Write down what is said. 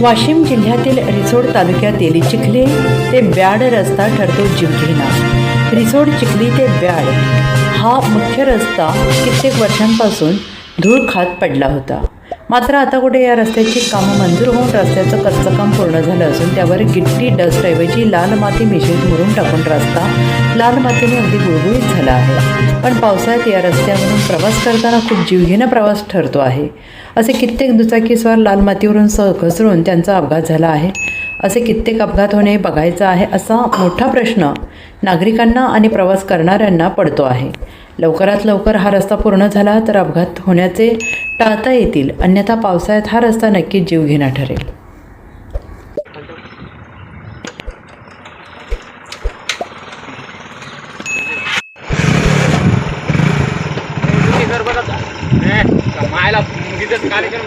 वाशिम जिल्ह्यातील रिसोड तालुक्यातील चिखली ते ब्याड रस्ता ठरतो जीवघेणा रिसोड चिखली ते ब्याड हा मुख्य रस्ता कित्येक वर्षांपासून धूळ खात पडला होता. मात्र आता कुठे या रस्त्याची कामं मंजूर होऊन रस्त्याचं कच्चं काम पूर्ण झालं असून त्यावर गिट्टी डस्टऐवजी लाल माती मिश्रित मुरून टाकून रस्ता लाल मातीने अगदी गुळगुळीत झाला आहे. पण पावसाळ्यात या रस्त्यावरून प्रवास करताना खूप जीवघेणा प्रवास ठरतो आहे. असे कित्येक दुचाकीस्वार लाल मातीवरून स घसरून त्यांचा अपघात झाला आहे. असे कित्येक अपघात होणे बघायचं आहे असा मोठा प्रश्न नागरिकांना आणि प्रवास करणाऱ्यांना पडतो आहे. लवकरात लवकर हा रस्ता पूर्ण झाला तर अपघात होण्याचे टाळता येतील अन्यथा पावसाळ्यात हा रस्ता नक्कीच जीवघेणा ठरेल. कार्यक्रम